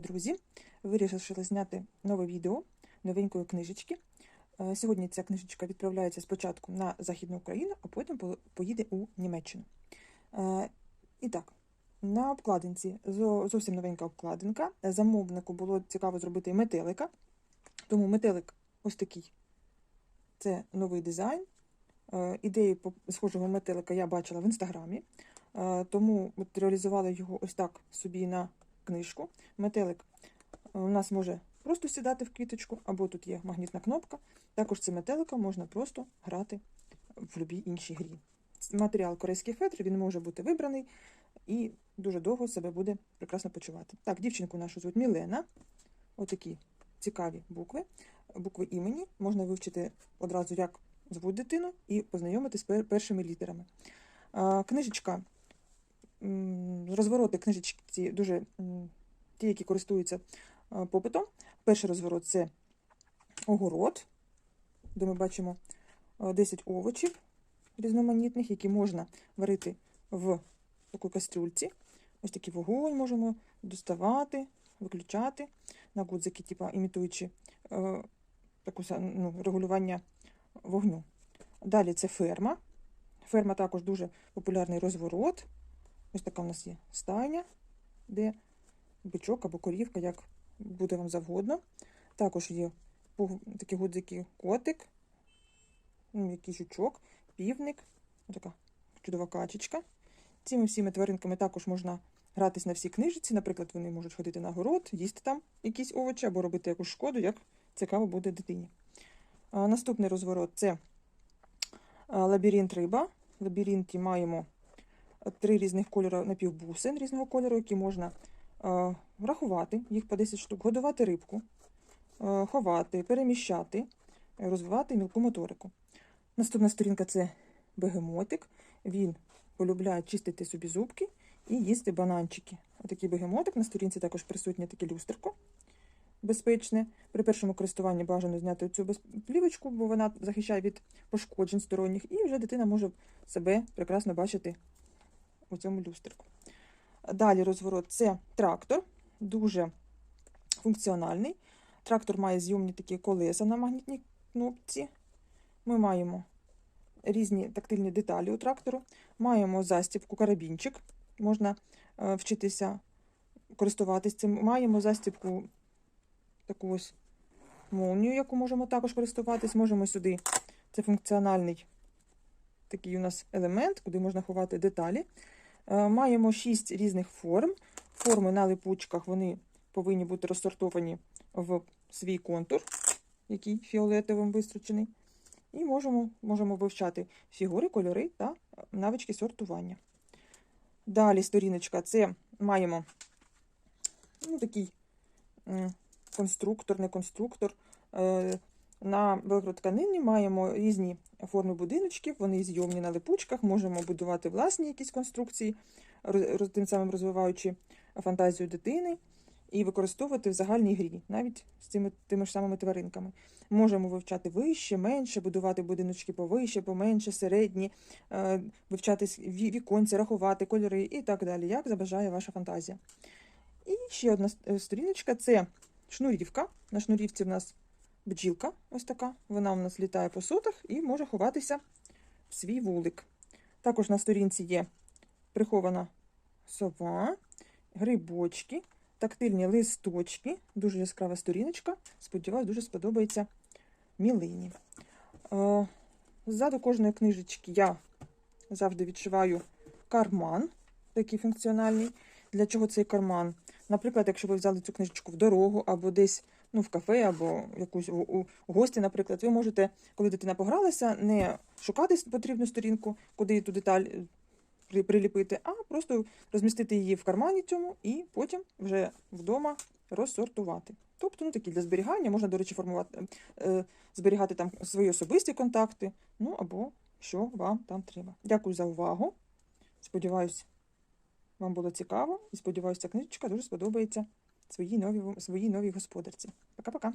Друзі! Вирішила зняти нове відео новенької книжечки. Е, Сьогодні ця книжечка відправляється спочатку на Західну Україну, а потім поїде у Німеччину. Е, І так, на обкладинці зовсім новенька обкладинка. Замовнику було цікаво зробити метелика, тому метелик ось такий. Це новий дизайн. Е, Ідею схожого метелика я бачила в інстаграмі, тому реалізувала його ось так собі на книжку. Метелик е, у нас може просто сідати в квіточку, або тут є магнітна кнопка. Також цим метеликом можна просто грати в будь-якій іншій грі. Матеріал корейський фетр, він може бути вибраний і дуже довго себе буде прекрасно почувати. Так, дівчинку нашу звуть Мілена. Отакі цікаві букви. Букви імені. Можна вивчити одразу, як звуть дитину, і познайомитись з першими літерами. Книжечка м, розвороти книжечки дуже ті, які користуються попитом. Перший розворот це огород, де ми бачимо 10 овочів різноманітних, які можна варити в такій кастрюльці. Ось такий вогонь можемо доставати, виключати на гудзики, типу, імітуючи е, таку ну, регулювання вогню. Далі це ферма. Ферма також дуже популярний розворот. Ось така у нас є стайня, де бичок або корівка, як буде вам завгодно. Також є такі гудзики котик, ну, якийсь жучок, півник, така чудова качечка. Цими всіми тваринками також можна гратись на всі книжці. Наприклад, вони можуть ходити на город, їсти там якісь овочі або робити якусь шкоду, як цікаво буде дитині. А, наступний розворот це лабіринт риба. В лабіринті маємо три різних кольори напівбусин різного кольору, які можна е, рахувати, їх по 10 штук, годувати рибку, е, ховати, переміщати, розвивати мілку моторику. Наступна сторінка це бегемотик. Він полюбляє чистити собі зубки і їсти бананчики. Отакий бегемотик. На сторінці також присутнє таке люстерко безпечне. При першому користуванні бажано зняти цю плівочку, бо вона захищає від пошкоджень сторонніх, і вже дитина може себе прекрасно бачити у цьому люстерку. Далі розворот це трактор, дуже функціональний. Трактор має зйомні такі колеса на магнітній кнопці. Ми маємо різні тактильні деталі у трактору. Маємо застібку, карабінчик. Можна е, вчитися користуватись цим. Маємо застібку таку ось молнію, яку можемо також користуватись. Можемо сюди. Це функціональний такий у нас елемент, куди можна ховати деталі. Е, Маємо шість різних форм. Форми на липучках вони повинні бути розсортовані в свій контур, який фіолетовим вистрочений. І можемо, можемо вивчати фігури, кольори та навички сортування. Далі сторіночка це маємо ну, такий конструктор, не конструктор. На великротканині маємо різні форми будиночків, вони зйомні на липучках, можемо будувати власні якісь конструкції, тим самим розвиваючи фантазію дитини і використовувати в загальній грі, навіть з цими тими ж самими тваринками. Можемо вивчати вище, менше, будувати будиночки повище, поменше, середні, е, вивчати віконці, рахувати кольори і так далі, як забажає ваша фантазія. І ще одна сторіночка це шнурівка. На шнурівці в нас бджілка, ось така. Вона у нас літає по сотах і може ховатися в свій вулик. Також на сторінці є прихована сова, грибочки, тактильні листочки, дуже яскрава сторіночка. Сподіваюсь, дуже сподобається мілині. Е, Ззаду кожної книжечки я завжди відшиваю карман, такий функціональний. Для чого цей карман? Наприклад, якщо ви взяли цю книжечку в дорогу або десь ну, в кафе, або якусь у, у гості, наприклад, ви можете, коли дитина погралася, не шукати потрібну сторінку, куди ту деталь е, при- приліпити, а просто розмістити її в кармані цьому і потім вже вдома розсортувати. Тобто, ну такі для зберігання можна, до речі, формувати, е, зберігати там свої особисті контакти, ну або що вам там треба. Дякую за увагу. Сподіваюсь, вам було цікаво і сподіваюся, ця книжечка дуже сподобається своїй новій, своїй новій господарці. Пока-пока.